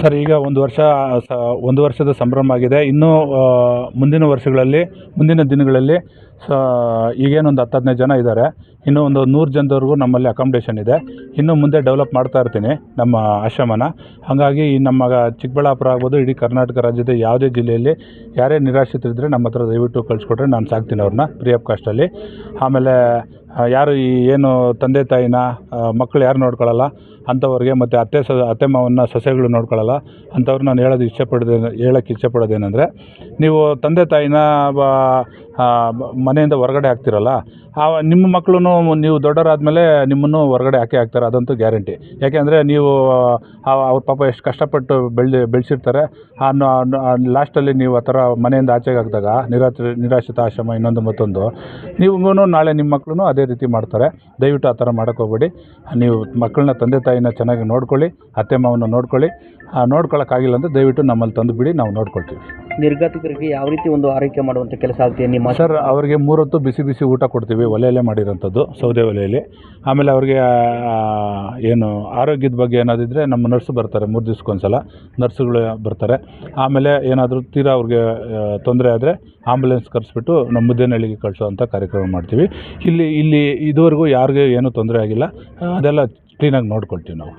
Sir ಈಗ ಒಂದು ವರ್ಷ ಸ ಒಂದು ವರ್ಷದ ಸಂಭ್ರಮ ಆಗಿದೆ. ಇನ್ನೂ ಮುಂದಿನ ವರ್ಷಗಳಲ್ಲಿ ಮುಂದಿನ ದಿನಗಳಲ್ಲಿ ಸ, ಈಗೇನೊಂದು ಹತ್ತು ಹದಿನೈದು ಜನ ಇದ್ದಾರೆ ಇನ್ನೂ ಒಂದು ನೂರು ಜನದವರೆಗೂ ನಮ್ಮಲ್ಲಿ ಅಕಾಮಡೇಷನ್ ಇದೆ. ಇನ್ನು ಮುಂದೆ ಡೆವಲಪ್ ಮಾಡ್ತಾ ಇರ್ತೀನಿ ನಮ್ಮ ಆಶ್ರಮನ. ಹಾಗಾಗಿ ನಮ್ಮ ಚಿಕ್ಕಬಳ್ಳಾಪುರ ಆಗ್ಬೋದು, ಇಡೀ ಕರ್ನಾಟಕ ರಾಜ್ಯದ ಯಾವುದೇ ಜಿಲ್ಲೆಯಲ್ಲಿ ಯಾರೇ ನಿರಾಶ್ರಿತರಿದ್ದರೆ ನಮ್ಮ ಹತ್ರ ದಯವಿಟ್ಟು ಕಳಿಸ್ಕೊಟ್ರೆ ನಾನು ಸಾಕ್ತೀನಿ ಅವ್ರನ್ನ ಫ್ರೀ ಆಫ್ ಕಾಸ್ಟಲ್ಲಿ ಆಮೇಲೆ ಯಾರು ಈ ಏನು ತಂದೆ ತಾಯಿನ ಮಕ್ಕಳು ಯಾರು ನೋಡ್ಕೊಳ್ಳಲ್ಲ ಅಂಥವ್ರಿಗೆ ಮತ್ತು ಅತ್ತೆ ಸ, ಅತ್ತೆ ಮಾವನ್ನ ಸೊಸೆಗಳು ನೋಡ್ಕೊಳ್ಳಲ್ಲ ಅಂಥವ್ರು ನಾನು ಹೇಳೋದು ಇಷ್ಟಪಡೋದೇನು ಹೇಳೋಕ್ಕೆ ಇಷ್ಟಪಡೋದೇನೆಂದರೆ, ನೀವು ತಂದೆ ತಾಯಿನ ಮನೆಯಿಂದ ಹೊರಗಡೆ ಹಾಕ್ತಿರಲ್ಲ, ಆ, ನಿಮ್ಮ ಮಕ್ಕಳೂ ನೀವು ದೊಡ್ಡವರಾದ್ಮೇಲೆ ನಿಮ್ಮನ್ನು ಹೊರಗಡೆ ಹಾಕಿ ಹಾಕ್ತಾರೆ, ಅದಂತೂ ಗ್ಯಾರಂಟಿ. ಯಾಕೆಂದರೆ ನೀವು ಅವ್ರ ಪಾಪ ಎಷ್ಟು ಕಷ್ಟಪಟ್ಟು ಬೆಳೆ ಬೆಳೆಸಿರ್ತಾರೆ, ಆ ಲಾಸ್ಟಲ್ಲಿ ನೀವು ಆ ಥರ ಮನೆಯಿಂದ ಆಚೆಗೆ ಹಾಕಿದಾಗ ನಿರಾಶ್ರಿ ನಿರಾಶ್ರಿತ ಆಶ್ರಮ ಇನ್ನೊಂದು ಮತ್ತೊಂದು ನೀವು ನಾಳೆ ನಿಮ್ಮ ಮಕ್ಕಳೂ ಅದೇ ರೀತಿ ಮಾಡ್ತಾರೆ. ದಯವಿಟ್ಟು ಆ ಥರ ಮಾಡೋಕ್ಕೆ ಹೋಗ್ಬೇಡಿ. ನೀವು ಮಕ್ಕಳನ್ನ ತಂದೆ ತಾಯಿನ ಚೆನ್ನಾಗಿ ನೋಡ್ಕೊಳ್ಳಿ, ಅತ್ತೆ ಮಾವನ್ನ ನೋಡ್ಕೊಳ್ಳಿ. ನೋಡ್ಕೊಳ್ಳೋಕ್ಕಾಗಿಲ್ಲ ಅಂದರೆ ದಯವಿಟ್ಟು ನಮ್ಮಲ್ಲಿ ತಂದು ಬಿಡಿ, ನಾವು ನೋಡ್ಕೊಳ್ತೀವಿ. ನಿರ್ಗತಿಕರಿಗೆ ಯಾವ ರೀತಿ ಒಂದು ಆರೈಕೆ ಮಾಡುವಂಥ ಕೆಲಸ ಆಗ್ತಿದೆ ನಿಮ್ಮ ಸರ್, ಅವರಿಗೆ ಮೂರೊತ್ತು ಬಿಸಿ ಬಿಸಿ ಊಟ ಕೊಡ್ತೀವಿ, ಒಲೆಯಲ್ಲೇ ಮಾಡಿರೋಂಥದ್ದು, ಸೌದೆ ಒಲೆಯಲ್ಲಿ. ಆಮೇಲೆ ಅವ್ರಿಗೆ ಏನು ಆರೋಗ್ಯದ ಬಗ್ಗೆ ಏನಾದಿದ್ರೆ ನಮ್ಮ ನರ್ಸ್ ಬರ್ತಾರೆ, ಮೂರು ದಿವ್ಸಕ್ಕೊಂದ್ಸಲ ನರ್ಸ್ಗಳು ಬರ್ತಾರೆ. ಆಮೇಲೆ ಏನಾದರೂ ತೀರಾ ಅವ್ರಿಗೆ ತೊಂದರೆ ಆದರೆ ಆಂಬುಲೆನ್ಸ್ ಕರೆಸ್ಬಿಟ್ಟು ನಮ್ಮ ಮುದ್ದೇನಹಳ್ಳಿಗೆ ಕಳಿಸೋವಂಥ ಕಾರ್ಯಕ್ರಮ ಮಾಡ್ತೀವಿ. ಇಲ್ಲಿ ಇಲ್ಲಿ ಇದುವರೆಗೂ ಯಾರಿಗೂ ಏನೂ ತೊಂದರೆ ಆಗಿಲ್ಲ, ಅದೆಲ್ಲ ಕ್ಲೀನಾಗಿ ನೋಡ್ಕೊಳ್ತೀವಿ ನಾವು.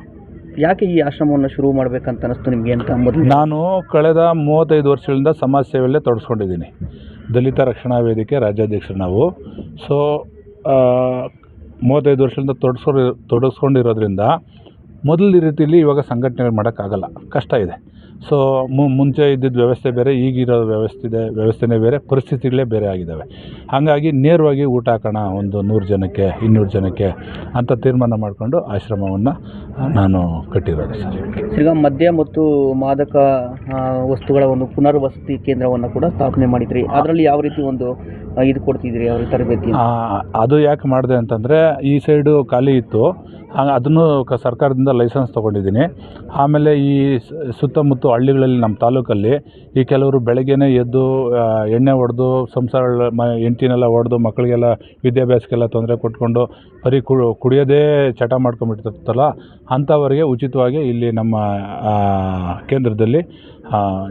ಯಾಕೆ ಈ ಆಶ್ರಮವನ್ನು ಶುರು ಮಾಡಬೇಕಂತ ಅನಿಸ್ತು ನಿಮಗೆ ಅಂತ ಮೊದಲು? ನಾನು ಕಳೆದ ಮೂವತ್ತೈದು ವರ್ಷಗಳಿಂದ ಸಮಾಜ ಸೇವೆಯಲ್ಲೇ ತೊಡಸ್ಕೊಂಡಿದ್ದೀನಿ. ದಲಿತ ರಕ್ಷಣಾ ವೇದಿಕೆ, ರಾಜ್ಯಾಧ್ಯಕ್ಷರು ನಾವು. ಸೊ ಮೂವತ್ತೈದು ವರ್ಷದಿಂದ ತೊಡಸ್ಕೊ ತೊಡಸ್ಕೊಂಡಿರೋದ್ರಿಂದ ಮೊದಲ ರೀತಿಯಲ್ಲಿ ಇವಾಗ ಸಂಘಟನೆಗಳು ಮಾಡೋಕ್ಕಾಗಲ್ಲ. ಕಷ್ಟ ಇದೆ. ಸೊ ಮುಂಚೆ ಇದ್ದಿದ್ದ ವ್ಯವಸ್ಥೆ ಬೇರೆ ಈಗಿರೋ ವ್ಯವಸ್ಥೆ ಇದೆ ವ್ಯವಸ್ಥೆನೇ ಬೇರೆ ಪರಿಸ್ಥಿತಿಗಳೇ ಬೇರೆ ಆಗಿದ್ದಾವೆ ಹಾಗಾಗಿ ನೇರವಾಗಿ ಊಟ ಹಾಕೋಣ ಒಂದು ನೂರು ಜನಕ್ಕೆ ಇನ್ನೂರು ಜನಕ್ಕೆ ಅಂತ ತೀರ್ಮಾನ ಮಾಡಿಕೊಂಡು ಆಶ್ರಮವನ್ನು ನಾನು ಕಟ್ಟಿರೋದು ಸರ್. ಈಗ ಮದ್ಯ ಮತ್ತು ಮಾದಕ ವಸ್ತುಗಳ ಒಂದು ಪುನರ್ವಸತಿ ಕೇಂದ್ರವನ್ನು ಕೂಡ ಸ್ಥಾಪನೆ ಮಾಡಿದ್ರಿ. ಅದರಲ್ಲಿ ಯಾವ ರೀತಿ ಒಂದು ಇದು ಕೊಡ್ತಿದ್ರಿ ಅವ್ರ ತರಬೇತಿ ಅದು ಯಾಕೆ ಮಾಡಿದೆ ಅಂತಂದರೆ ಈ ಸೈಡು ಖಾಲಿ ಇತ್ತು. ಹಾಗೆ ಅದನ್ನು ಕ ಸರ್ಕಾರದಿಂದ ಲೈಸೆನ್ಸ್ ತೊಗೊಂಡಿದ್ದೀನಿ. ಆಮೇಲೆ ಈ ಸುತ್ತಮುತ್ತ ಹಳ್ಳಿಗಳಲ್ಲಿ ನಮ್ಮ ತಾಲೂಕಲ್ಲಿ ಈ ಕೆಲವರು ಬೆಳಗ್ಗೆನೇ ಎದ್ದು ಎಣ್ಣೆ ಹೊಡೆದು, ಸಂಸಾರ ಮ, ಹೆಂಡ್ತಿನೆಲ್ಲ ಹೊಡೆದು, ಮಕ್ಕಳಿಗೆಲ್ಲ ವಿದ್ಯಾಭ್ಯಾಸಕ್ಕೆಲ್ಲ ತೊಂದರೆ ಕೊಟ್ಕೊಂಡು ಬರೀ ಕು ಕುಡಿಯೋದೇ ಚಟ ಮಾಡ್ಕೊಂಬಿಟ್ಟಿರ್ತಾರಲ್ಲ ಅಂಥವರಿಗೆ ಉಚಿತವಾಗಿ ಇಲ್ಲಿ ನಮ್ಮ ಕೇಂದ್ರದಲ್ಲಿ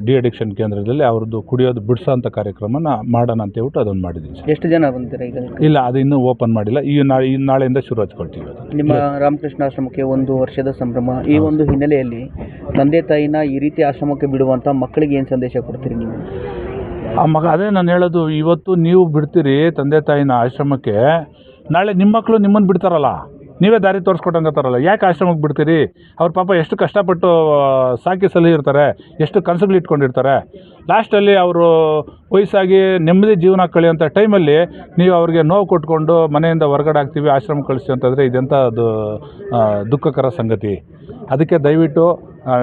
ಡಿ ಅಡಿಕ್ಷನ್ ಕೇಂದ್ರದಲ್ಲಿ ಅವ್ರದ್ದು ಕುಡಿಯೋದು ಬಿಡ್ಸೋ ಅಂಥ ಕಾರ್ಯಕ್ರಮನ ಮಾಡೋಣ ಅಂತ ಹೇಳ್ಬಿಟ್ಟು ಅದನ್ನು ಮಾಡಿದ್ದೀನಿ. ಸರ್? ಎಷ್ಟು ಜನ ಬಂದಿರ ಈಗ ಇಲ್ಲ ಅದು ಇನ್ನೂ ಓಪನ್ ಮಾಡಿಲ್ಲ. ಈ ನಾಳೆ ಈ ನಾಳೆಯಿಂದ ಶುರು ಹಚ್ಕೊಳ್ತೀವಿ ಅದು. ನಿಮ್ಮ ರಾಮಕೃಷ್ಣ ಆಶ್ರಮಕ್ಕೆ ಒಂದು ವರ್ಷದ ಸಂಭ್ರಮ. ಈ ಒಂದು ಹಿನ್ನೆಲೆಯಲ್ಲಿ ತಂದೆ ತಾಯಿನ ಈ ರೀತಿ ಆಶ್ರಮಕ್ಕೆ ಬಿಡುವಂಥ ಮಕ್ಕಳಿಗೆ ಏನು ಸಂದೇಶ ಕೊಡ್ತೀರಿ ನೀವು? ಆ ಮಗ ಅದೇ ನಾನು ಹೇಳೋದು ಇವತ್ತು ನೀವು ಬಿಡ್ತೀರಿ ತಂದೆ ತಾಯಿನ ಆಶ್ರಮಕ್ಕೆ ನಾಳೆ ನಿಮ್ಮ ಮಕ್ಕಳು ನಿಮ್ಮನ್ನು ಬಿಡ್ತಾರಲ್ಲ. ನೀವೇ ದಾರಿ ತೋರಿಸ್ಕೊಟ್ಟಂಗತ್ತಾರಲ್ಲ ಯಾಕೆ ಆಶ್ರಮಕ್ಕೆ ಬಿಡ್ತೀರಿ? ಅವ್ರ ಪಾಪ ಎಷ್ಟು ಕಷ್ಟಪಟ್ಟು ಸಾಕಿ ಸಲಹಿರ್ತಾರೆ ಎಷ್ಟು ಕನಸುಗಳು ಇಟ್ಕೊಂಡಿರ್ತಾರೆ. ಲಾಸ್ಟಲ್ಲಿ ಅವರು ವಯಸ್ಸಾಗಿ ನೆಮ್ಮದಿ ಜೀವನ ಕಳೆಯುವಂಥ ಟೈಮಲ್ಲಿ ನೀವು ಅವ್ರಿಗೆ ನೋವು ಕೊಟ್ಕೊಂಡು ಮನೆಯಿಂದ ಹೊರಗಡೆ ಆಗ್ತೀವಿ, ಆಶ್ರಮ ಕಳಿಸಿ ಅಂತಂದರೆ ಇದೆಂಥ ಅದು ದುಃಖಕರ ಸಂಗತಿ. ಅದಕ್ಕೆ ದಯವಿಟ್ಟು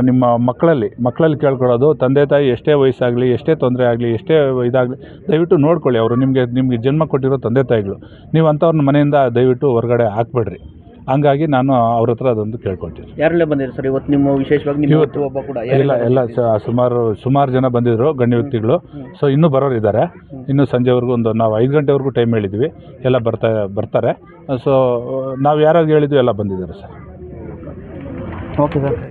ನಿಮ್ಮ ಮಕ್ಕಳಲ್ಲಿ ಮಕ್ಕಳಲ್ಲಿ ಕೇಳ್ಕೊಳ್ಳೋದು, ತಂದೆ ತಾಯಿ ಎಷ್ಟೇ ವಯಸ್ಸಾಗಲಿ, ಎಷ್ಟೇ ತೊಂದರೆ ಆಗಲಿ, ಎಷ್ಟೇ ಇದಾಗಲಿ, ದಯವಿಟ್ಟು ನೋಡ್ಕೊಳ್ಳಿ ಅವರು, ನಿಮಗೆ ನಿಮಗೆ ಜನ್ಮ ಕೊಟ್ಟಿರೋ ತಂದೆ ತಾಯಿಗಳು. ನೀವು ಅಂಥವ್ರನ್ನ ಮನೆಯಿಂದ ದಯವಿಟ್ಟು ಹೊರಗಡೆ ಹಾಕ್ಬೇಡ್ರಿ. ಹಂಗಾಗಿ ನಾನು ಅವ್ರ ಹತ್ರ ಅದೊಂದು ಕೇಳ್ಕೊಳ್ತೀನಿ. ಯಾರೆಲ್ಲ ಬಂದಿದ್ರು ಸರ್? ಇವತ್ತು ನಿಮ್ಮ ವಿಶೇಷವಾಗಿ ನಿಮ್ಮ ಇವತ್ತು- ಒಬ್ಬ ಕೂಡ ಇಲ್ಲ ಎಲ್ಲ ಸ- ಸುಮಾರು ಸುಮಾರು ಜನ ಬಂದಿದ್ರು ಗಣ್ಯ ವ್ಯಕ್ತಿಗಳು. ಸೊ ಇನ್ನೂ ಬರೋರು ಇದ್ದಾರೆ. ಇನ್ನೂ ಸಂಜೆವರೆಗೂ ಒಂದು ನಾವು ಐದು ಗಂಟೆವರೆಗೂ ಟೈಮ್ ಹೇಳಿದ್ವಿ. ಎಲ್ಲ ಬರ್ತಾ ಬರ್ತಾರೆ. ಸೊ ನಾವು ಯಾರಾಗ ಹೇಳಿದ್ವಿ ಎಲ್ಲ ಬಂದಿದ್ದಾರೆ ಸರ್. Okay sir.